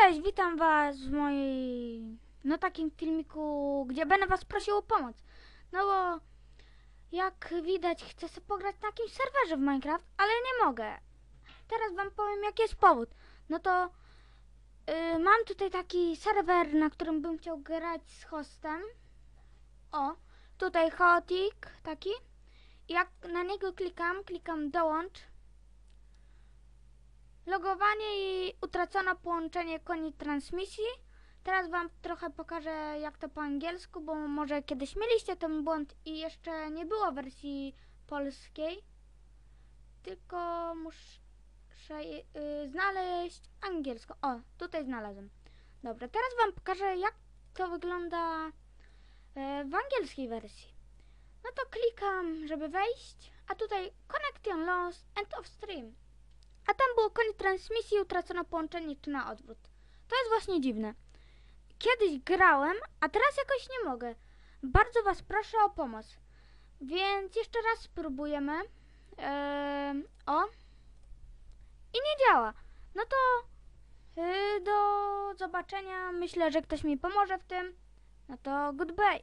Cześć, witam was w mojej, no takim filmiku, gdzie będę was prosił o pomoc. No bo, jak widać, chcę sobie pograć na jakimś serwerze w Minecraft, ale nie mogę. Teraz wam powiem, jaki jest powód. No to, y, mam tutaj taki serwer, na którym bym chciał grać z hostem. O, tutaj Chaotic, taki. Jak na niego klikam, klikam dołącz. Logowanie i utracono połączenie koniec transmisji. Teraz wam trochę pokażę jak to po angielsku, bo może kiedyś mieliście ten błąd i jeszcze nie było wersji polskiej. Tylko muszę y, znaleźć angielską. O, tutaj znalazłem. Dobra, teraz wam pokażę jak to wygląda y, w angielskiej wersji. No to klikam, żeby wejść, a tutaj Connection Lost, End of Stream. A tam było koniec transmisji, utracono połączenie czy na odwrót. To jest właśnie dziwne. Kiedyś grałem, a teraz jakoś nie mogę. Bardzo Was proszę o pomoc. Więc jeszcze raz spróbujemy. O. I nie działa. No to yy, do zobaczenia. Myślę, że ktoś mi pomoże w tym. No to goodbye.